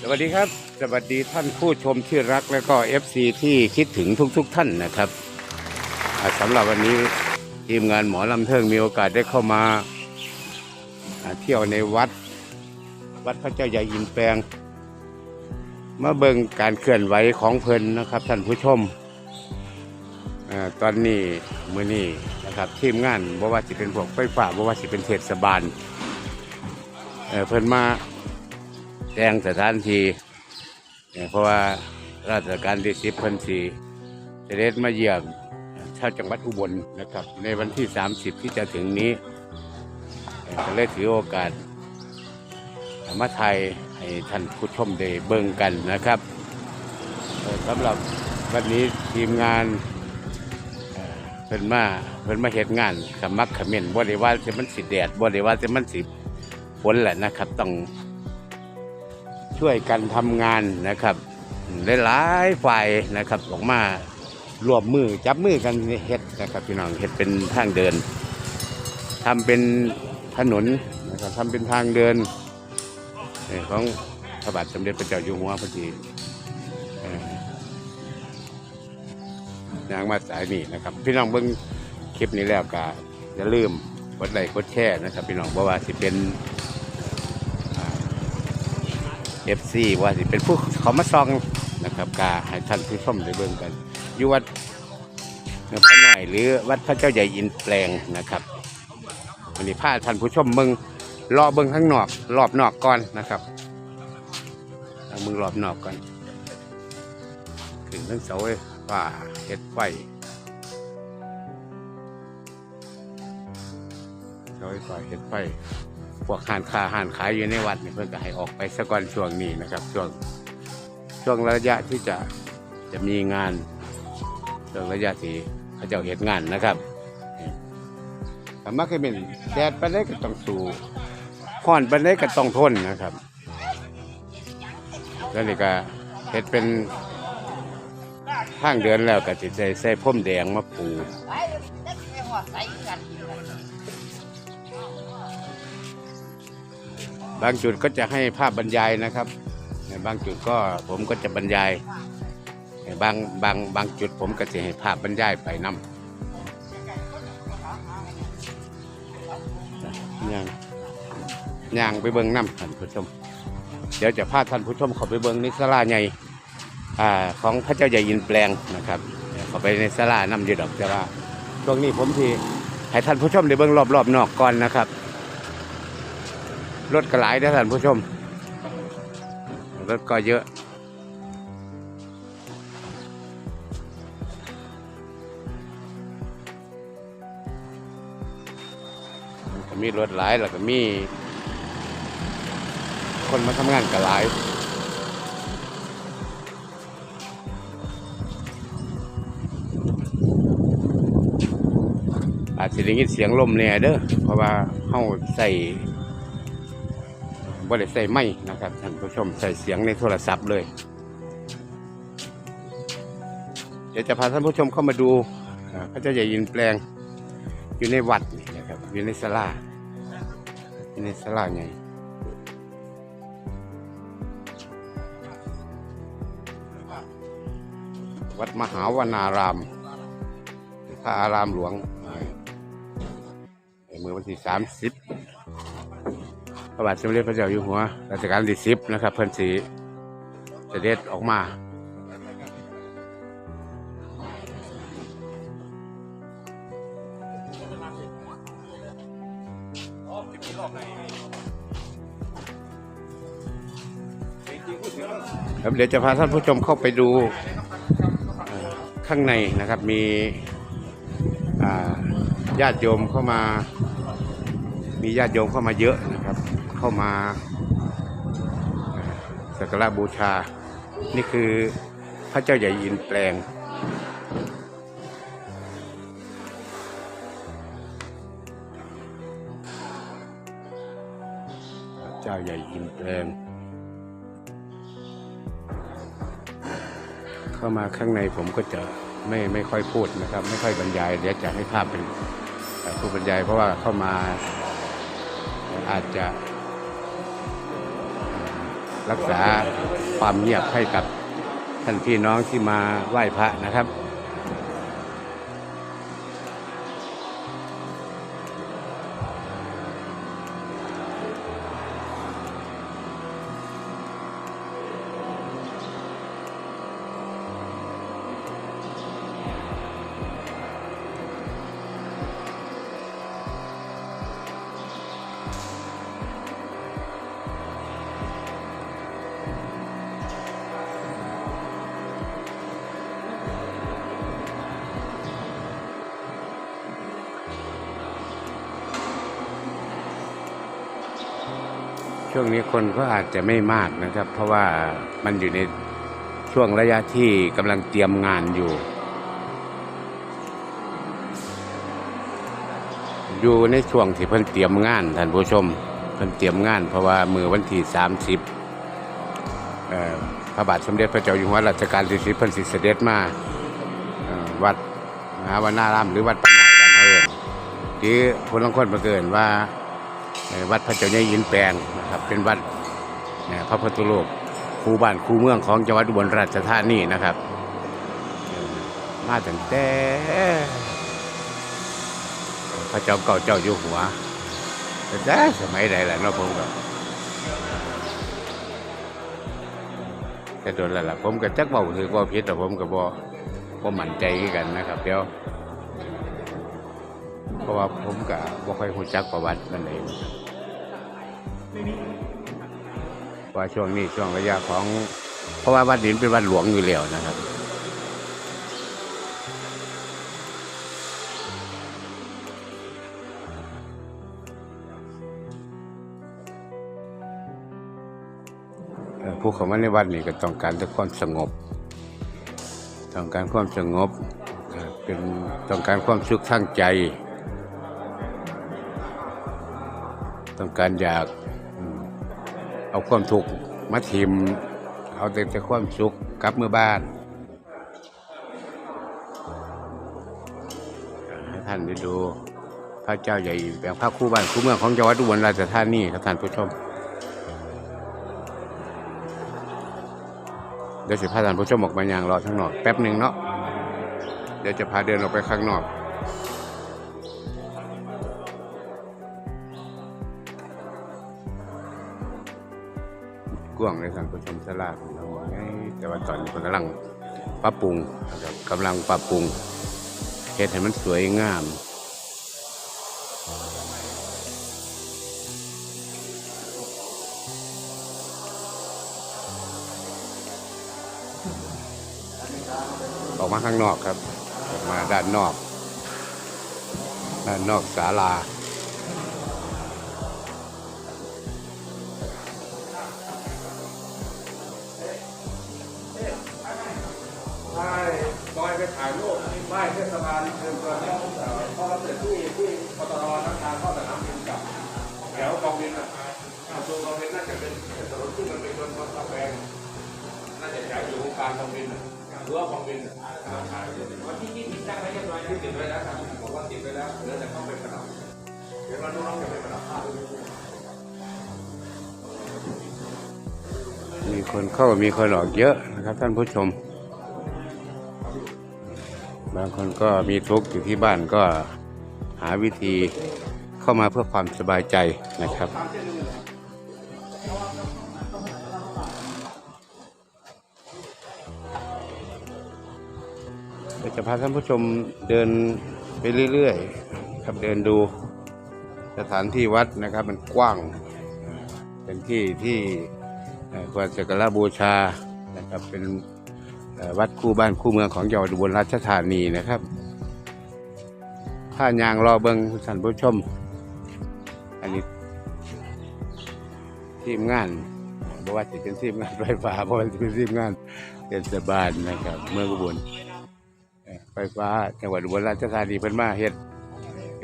สวัสดีครับ สวัสดีท่านผู้ชมที่รักและก็ FC ที่คิดถึงทุกๆทท่านนะครับอ่าสำหรับวันนี้ทีมงานหมอลำเทิงมีโอกาสได้เข้ามาเที่ยวในวัด วัดพระเจ้าใหญ่อินแปลงมาเบิ่งการเคลื่อนไหวของเพลินนะครับ ท่านผู้ชมอตอนนี้มือนี้นะครับทีมงานบ่ว่าสิเป็นพวกไฟฟ้าบ่ว่าสิเป็นเทศบาลเเพิ่นมา แจ้งสถานที่เนี่ยเพราะว่าราชการที่สิบพันสีจะเด็ดมาเยี่ยมชาวจังหวัดอุบลนะครับ ในวันที่ 30 ที่จะถึงนี้ก็เลยถือโอกาสมาไทยให้ท่านผู้ชมได้เบิ่งกันนะครับสำหรับวันนี้ทีมงานเพิ่นมาเพิ่นมาเฮ็ดงานขมักขมิ้นบ่ได้ว่าสิมันสิแดดบ่ได้ว่าสิมันสิฝนแหละนะครับ ต้อง ช่วยกันทำงานนะครับหลายๆฝ่ายนะครับออกมารวมมือจับมือกันเฮ็ดนะครับพี่น้องเฮ็ดเป็นทางเดินทำเป็นถนนนะครับทำเป็นทางเดินของพระบาทสมเด็จพระเจ้าอยู่หัวพอดีเอ่างมาสายนี่นะครับ พี่น้องเบิ่งคลิปนี้แล้วก็อย่าลืมกดไลค์กดแชร์นะครับ พี่น้องเพราะว่าสิเป็น เอฟซีว่าสิเป็นผู้เขามาซองนะครับกาให้ท่านผู้ชมได้เบิ่งกันอยู่วัดพระหน่อยหรือวัดพระเจ้าใหญ่อินแปลงนะครับวันนี้พาท่านผู้ชมเบิ่งรอเบิ่งข้างนอกรอบนอกก่อนนะครับเอามึงรอบนอกก่อนขึ้นทั้งเสาไฟฟ้าเฮ็ดไฟเสาไฟฟ้าเฮ็ดไฟ พวกหานค้าหานขายอยู่ในวัดนี่เพื่อนก็ให้ออกไปสักก่อนช่วงนี้นะครับ ช่วงช่วงระยะที่จะจะมีงานช่วงระยะที่เขาเจ้าเหตุงานนะครับแต่มักจะเป็นแดดไปได้ก็ต้องสู้ห้อนไปได้ก็ต้องทนนะครับ แล้วนี่ก็เฮ็ดเป็นทางเดินแล้วก็จิใส่ใส่พ่มแดงมาปู บางจุดก็จะให้ภาพบรรยายนะครับบางจุดก็ผมก็จะบรรยายบางบางบางจุดผมก็จะให้ภาพบรรยายไปนำย่างย่างไปเบิ้งน้ำท่านผู้ชม เดี๋ยวจะพาท่านผู้ชมเข้าไปเบิ้งในศาลาใหญ่ของพระเจ้าใหญ่ยินแปลงนะครับเข้าไปในศาลาน้ำยืดดอกแต่ว่าช่วงนี้ผมทีให้ท่านผู้ชมได้เบิ้งรอบๆนอกก่อนนะครับ รถก็หลายนะท่านผู้ชม รถก็เยอะ ก็มีรถหลายแล้วก็มี คนมาทำงานก็หลายอาจจะได้ยินเสียงลมเนี่ยเด้อเพราะว่าเฮาใส่ บ่ได้ใส่ไม้นะครับท่านผู้ชมใส่เสียงในโทรศัพท์เลย เดี๋ยวจะพาท่านผู้ชมเข้ามาดูอ่าพระเจ้าใหญ่ยินแปลง อยู่ในวัดนี่นะครับอยู่ในศาลาอยู่ในศาลาไงวัดมหาวนาราม พระอารามหลวงในเมื่อวันที่สามสิบ พระบาทสมเด็จพระเจ้าอยู่หัวรัชกาลที่สิบนะครับ เพิ่นสีเสด็จออกมาครับเดี๋ยวจะพาท่านผู้ชมเข้าไปดูข้างในนะครับมีญาติโยมเข้ามา มีญาติโยมเข้ามาเยอะนะครับ เข้ามาสักการะบูชา นี่คือพระเจ้าใหญ่อินแปลง พระเจ้าใหญ่อินแปลง เข้ามาข้างในผมก็จะไม่ไม่ค่อยพูดนะครับ ไม่ค่อยบรรยาย เดี๋ยวจะให้ภาพเป็นผู้บรรยายเพราะว่าเข้ามาอาจจะ รักษาความเงียบให้กับท่านพี่น้องที่มาไหว้พระนะครับ ช่วงนี้คนก็อาจจะไม่มากนะครับ เพราะว่ามันอยู่ในช่วงระยะที่กำลังเตรียมงานอยู่ อยู่ในช่วงที่เพิ่นเตรียมงานท่านผู้ชมเพิ่นเตรียมงาน เพราะว่ามือวันที่สามสิบพระบาทสมเด็จพระเจ้าอยู่หัวรัชกาลที่สิบเพิ่นสิเสด็จมาเอ่อวัดมหาวนารามหรือวัดปันหน่อยบ้านเฮาเอิ้นหรือคนลางคนมาเกินว่า วัดพระเจ้าใหญ่ยินแปลงนะครับเป็นวัดพระพุทธรูปคูบ้านคูเมืองของจังหวัดอุบลราชธานีนะครับ มาตั้งแต่พระเจ้าเก่าเจ้าอยู่หัวแต่สมัยใดแหละเนาะผมก็แต่โดนแล้วล่ะผมก็จักเบาถือว่าผิดแต่ผมก็บ่บ่มั่นใจกันนะครับเดี๋ยวเพราะว่าผมก็บ่ค่อยรู้จักประวัติมันเลย ว่าช่วงนี้ช่วงระยะของ เพราะว่าวัดนี้เป็นวัดหลวงอยู่แล้วนะครับผู้เข้ามาในวัดนี่ก็ต้องการแต่ความสงบ ต้องการความสงบเป็นต้องการความสุขทางใจ ต้องการอยาก เอาความทุกข์มาทิมเอาแต่แต่ความสุขกลับเมื่อบ้านให้ท่านได้ดูพระเจ้าใหญ่แปลงพระคู่บ้านคู่เมืองของจังหวัดอุบลราชธานีครับท่านผู้ชมเดี๋ยวจะพาท่านผู้ชมออกมายางรอข้างนอกแป๊บหนึ่งเนาะเดี๋ยวจะพาเดินออกไปข้างนอก กว้างเลยท่านผู้ชมสลาของเราแต่ว่าตอนนี้กำลังปรับปรุงนะครับกำลังปรับปรุงเฮ็ดให้มันสวยงามออกมาข้างนอกครับ ออกมาด้านนอก ด้านนอกศาลา ไปถ่ายรูปที่ป้ายเทศบาลเชิญชวนให้เอ่อพ่อเกษตรที่ที่ปตทนักการเข้าสนามบินกับแถวกองบินอะอ่าตัวกองบินน่าจะเป็นถนนที่มันเป็นถนนคนกาแฟน่าจะใช้อยู่วงการกองบินอะหรือว่ากองบินอะมาถ่ายวันที่ที่ติดตั้งไว้เรียบร้อยที่ติดไว้แล้วครับบอกว่าติดไว้แล้วเหลือแต่ต้องไปประดับเดี๋ยวเราน้องจะไปประดับภาพมีคนเข้ามีคนออกเยอะนะครับท่านผู้ชมางคนก็มีทุกข์อยู่ที่บ้านก็หาวิธีเข้ามาเพื่อความสบายใจนะครับเดี๋ยวจะพาท่านผู้ชมเดินไปเรื่อยๆครับเดินดูสถานที่วัดนะครับมันกว้าง เป็นที่ที่ควรสักการะบูชานะครับเป็น วัดคู่บ้านคู่เมืองของจังหวัดอุบลราชธานีนะครับถ้ายางรอเบิงท่านผู้ชม อันนี้ทีมงานบอกว่าจะเป็นทีมงานไฟฟ้าเพราะว่าจะเป็นทีมงานเทศบาลนะครับ เมืองอุบลไฟฟ้าจังหวัดอุบลราชธานีเพิ่นมาเฮ็ด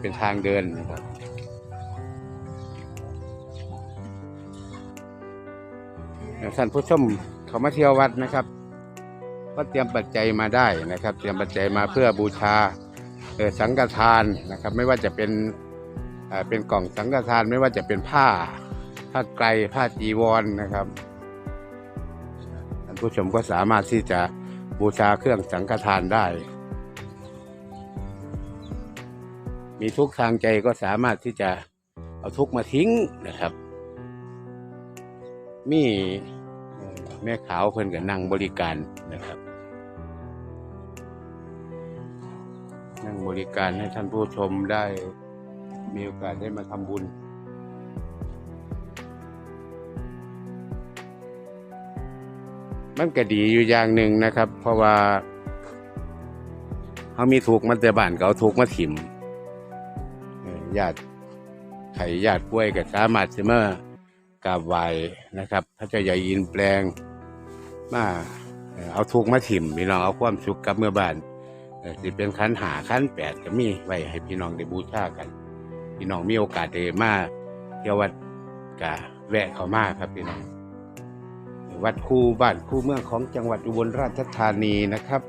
เป็นทางเดินนะครับท่านผู้ชมเขามาเที่ยววัดนะครับ ก็เตรียมปัจจัยมาได้นะครับ เตรียมปัจจัยมาเพื่อบูชาเอ่อสังฆทานนะครับ ไม่ว่าจะเป็นเป็นกล่องสังฆทานไม่ว่าจะเป็นผ้า ผ้าไกรผ้าจีวรนะครับท่านผู้ชมก็สามารถที่จะบูชาเครื่องสังฆทานได้ มีทุกทางใจก็สามารถที่จะเอาทุกมาทิ้งนะครับ มีแม่ขาวเพิ่นกับนั่งบริการนะครับ นั่งบริการให้ท่านผู้ชมได้มีโอกาสได้มาทำบุญ มันก็ดีอยู่อย่างหนึ่งนะครับ เพราะว่าเขามีถูกมันแต่บ้านเอาถูกมาถิ่มญาติไข่ญาติป่วยก็สามารถจะมากราบไหวนะครับพระเจ้าใหญ่อินแปลงมาเอาถูกมาถิ่มพี่น้องเอาความสุขกลับเมื่อบ้าน สิเป็นขันหาขันแปดก็มีไว้ให้พี่น้องได้บูชากัน พี่น้องมีโอกาสได้มาเที่ยววัดกะแวะเข้ามาครับพี่น้อง วัดคูบ้านคูเมืองของจังหวัดอุบลราชธานีนะครับ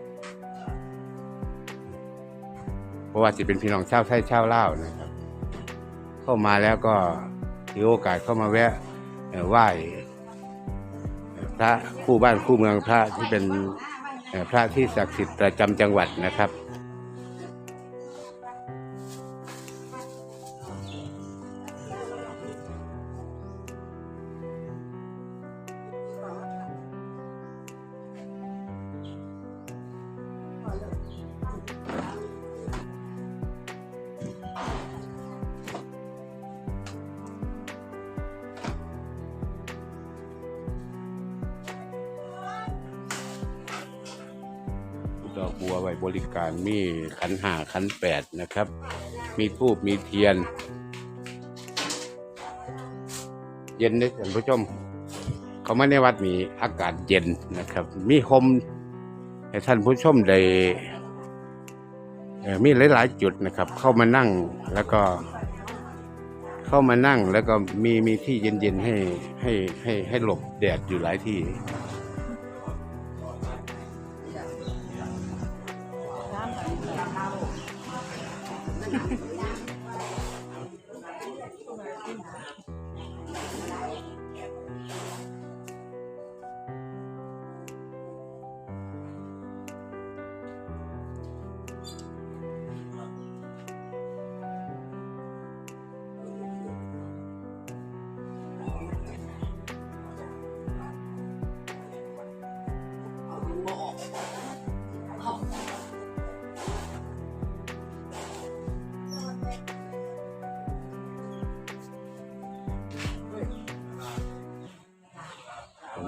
เพราะว่าสิเป็นพี่น้องชาวไทยชาวลาวนะครับ เข้ามาแล้วก็ถือโอกาสเข้ามาแวะไหว้พระคู่บ้านคู่เมืองพระที่เป็น พระที่ศักดิ์สิทธิ์ประจำจังหวัดนะครับ บัวไว้บริการมีขันห้าขันแปดนะครับ มีทูบมีเทียน เย็นเลยท่านผู้ชม เขามาในวัดมีอากาศเย็นนะครับ มีโฮมให้ท่านผู้ชมได้มีหลาย ๆ จุดนะครับ เข้ามานั่งแล้วก็เข้ามานั่งแล้วก็มีมีที่เย็น ๆ ให้ให้ให้ให้หลบแดดอยู่หลายที่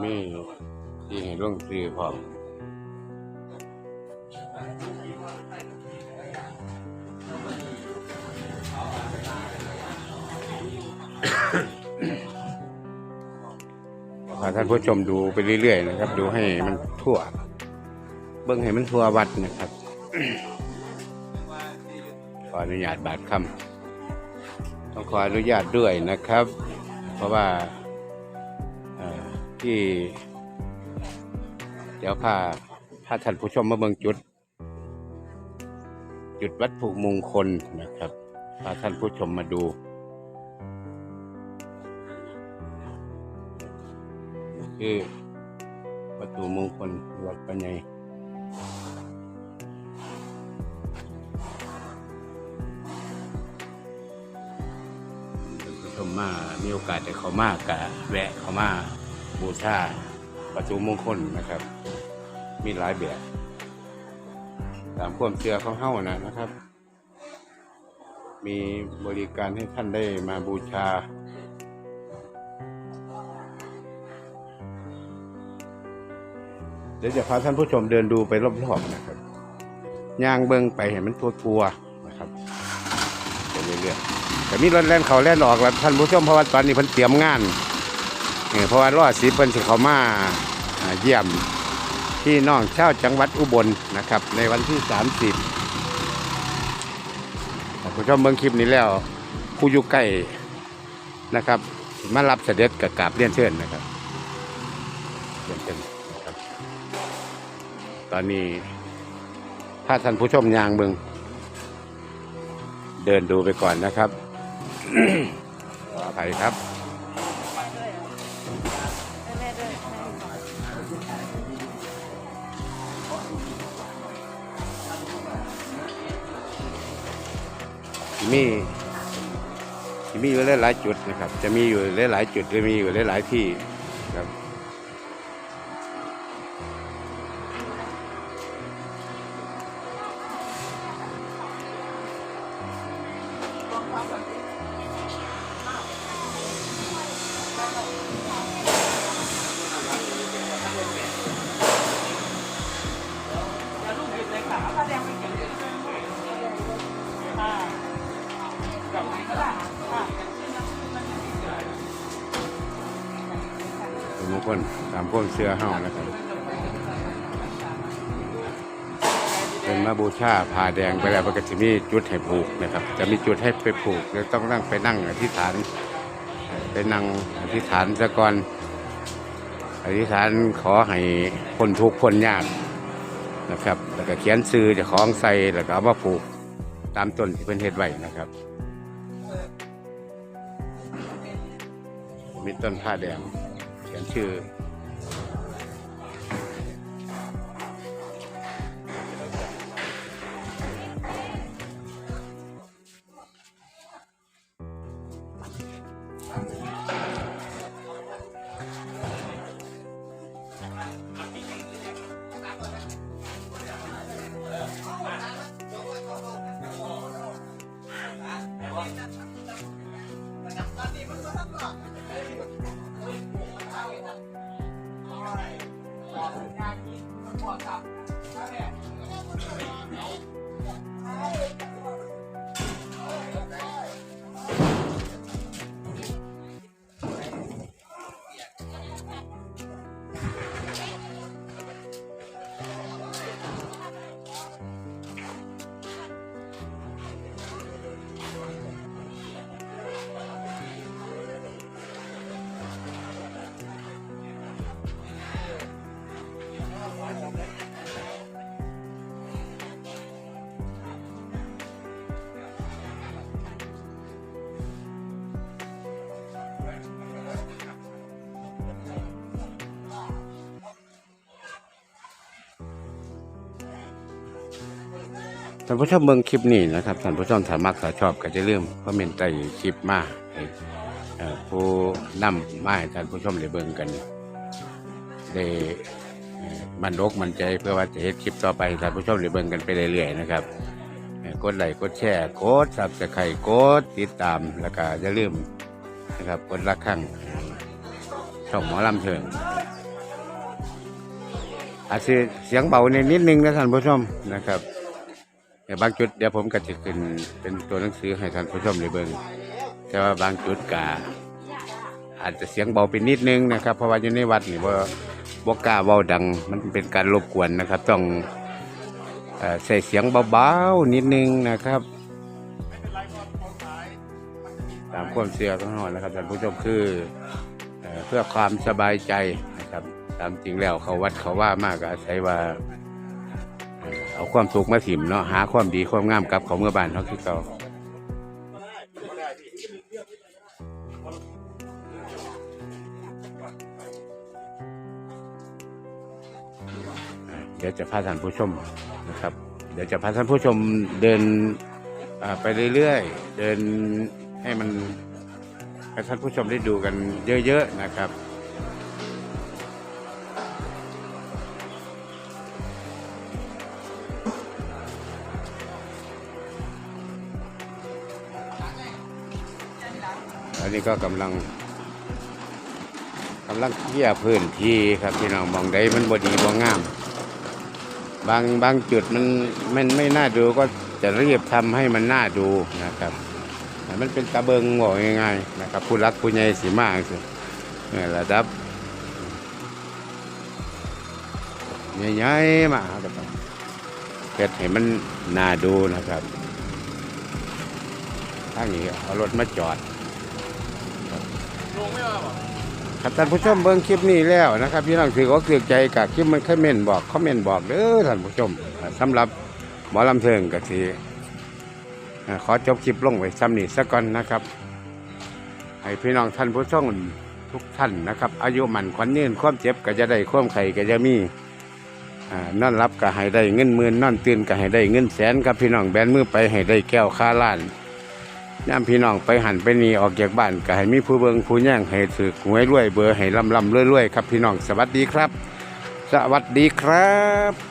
มีที่ให้ร่วงซื้อพร้อมพาท่านผู้ชมดูไปเรื่อยๆนะครับ ดูให้มันทั่ว เบิ้งให้มันทั่ววัดนะครับขออนุญาตบาดคำต้องขออนุญาตด้วยนะครับ เพราะว่า ที่ เดี๋ยวพาพาท่านผู้ชมมาเบิ่งจุด จุดวัตถุมงคลนะครับพาท่านผู้ชมมาดู คือวัตถุมงคลวัดปัญญท่านผู้ชมมา มีโอกาสได้เขามากกะแวะเขามา บูชาวัตถุมงคลนะครับ มีหลายแบบ ตามความเชื่อของเฮานะนะครับ มีบริการให้ท่านได้มาบูชา เดี๋ยวจะพาท่านผู้ชมเดินดูไปรอบๆนะครับย่างเบิ้งไปเห็นมันตัวทัวๆนะครับไปเรื่อยๆแต่มีรถแล่นเขาแล่นออกแล้วท่านผู้ชมเพราะว่าตอนนี้เพิ่นเตรียมงาน เออเพราะว่ารอสีเพิ่นสิเขามาอ่าเยี่ยมที่น้องเช่าวจังหวัดอุบลนะครับ ในวันที่ 30ท่านผู้ชมเบิ่งคลิปนี้แล้ว ผู้อยู่ใกล้นะครับมารับเสด็จกับกาบเรียนเชิญนะครับเรียนเชิญนะครับ ตอนนี้ถ้าท่านผู้ชมยางเบิงเดินดูไปก่อนนะครับขออภัยครับ มีมีอยู่หลายๆจุดนะครับ จะมีอยู่หลายๆจุดจะมีอยู่หลายๆที่ เชื่อเฮานะครับ เป็นมาบูชาผ้าแดงไปแล้วมันก็จะมีจุดให้ผูกนะครับ จะมีจุดให้ไปผูกแล้วต้องนั่งไปนั่งอธิษฐานไปนั่งอธิษฐานซะก่อนอธิษฐานขอให้คนทุกข์คนยากนะครับ แล้วก็เขียนซื้อจะของใส่แล้วก็เอามาผูกตามต้นที่เพิ่นเฮ็ดไว้นะครับ มีต้นผ้าแดงเขียนชื่อ ท่านผู้ชมเบิ่งคลิปนี้นะครับท่านผู้ชมถ้ามักถ้าชอบก็จะเริ่าลืมคอมเมนต์ใต้คลิปมาให้เอ่อผู้นำมาให้ท่านผู้ชมได้เบิ่งกันได้เอ่อมันรกมันใจเพื่อว่าจะเฮ็ดคลิปต่อไปให้ท่านผู้ชมได้เบิ่งกันไปเรื่อยๆนะครับเอ่อกดไลค์กดแชร์กดซับสไครต์กดติดตามแล้วก็อย่าลืมนะครับกดละครั้งช่องหมอลำเถิง อาจจะเสียงเบาในนิดนึงนะท่านผู้ชมนะครับ แต่บางจุดเดี๋ยวผมก็จะขึ้นเป็นตัวหนังสือให้ท่านผู้ชมได้เบิ่งแต่ว่าบางจุดกาอาจจะเสียงเบาไปนิดนึงนะครับ เพราะว่าอยู่ในวัดนี่ว่าบกล้าเบาดัง มันเป็นการรบกวนนะครับ ต้องอใส่เสียงเบาๆนิดนึงนะครับตามความเชื่อของเรานะครับท่านผู้ชมคือเอเพื่อความสบายใจนะครับ ตามจริงแล้วเขาวัดเขาว่ามากอาศัยว่า เอาความสุขมาถิ่มเนาะหาความดีความงามกลับเขาเมื่อบ้านเขาคือเขาอ่าเดี๋ยวจะพาท่านผู้ชมนะครับ เดี๋ยวจะพาท่านผู้ชมเดินอ่าไปเรื่อยๆ เดินให้มันให้ท่านผู้ชมได้ดูกันเยอะๆนะครับ อันนี้ก็กำลังกำลังเคลียพื้นที่ครับพี่น้องมองได้มันบดีบ่งาม บางบางจุดมันมันไม่น่าดูก็จะรีบทำให้มันน่าดูนะครับมันเป็นตะเบิงบอกง่ายๆนะครับผู้รักผู้ใหญ่สีมากสินี่ระดับใหญ่ๆมาครับเพ็ดให้มันน่าดูนะครับทางนี้เอารถมาจอด ครับท่านผู้ชมเบิ่งคลิปนี้แล้วนะครับพี่น้องถือว่าเกือใจกับคลิปมันคอมเมนต์บอกคอมเมนต์บอกเด้อท่านผู้ชมสำหรับหมอลำเทิงก็ทีขอจบคลิปลงไว้ซ้ำนี้สักก่อนนะครับให้พี่น้องท่านผู้ชมทุกท่านนะครับ อายุมันขวัญยืนความเจ็บก็จะได้ความไข่ก็จะมีอ่นอนรับก็ให้ได้เงินหมื่นนอนตื่นก็ให้ได้เงินแสนครับพี่น้องแบนมือไปให้ได้แก้วค่าล้าน ย่าพี่น้องไปหันไปนีออกจากบ้านก็ให้มีผู้เบิงผู้แย่งให้ถือหวยรวยเบอร์ให้ลำลำรวยๆครับพี่น้องสวัสดีครับ สวัสดีครับ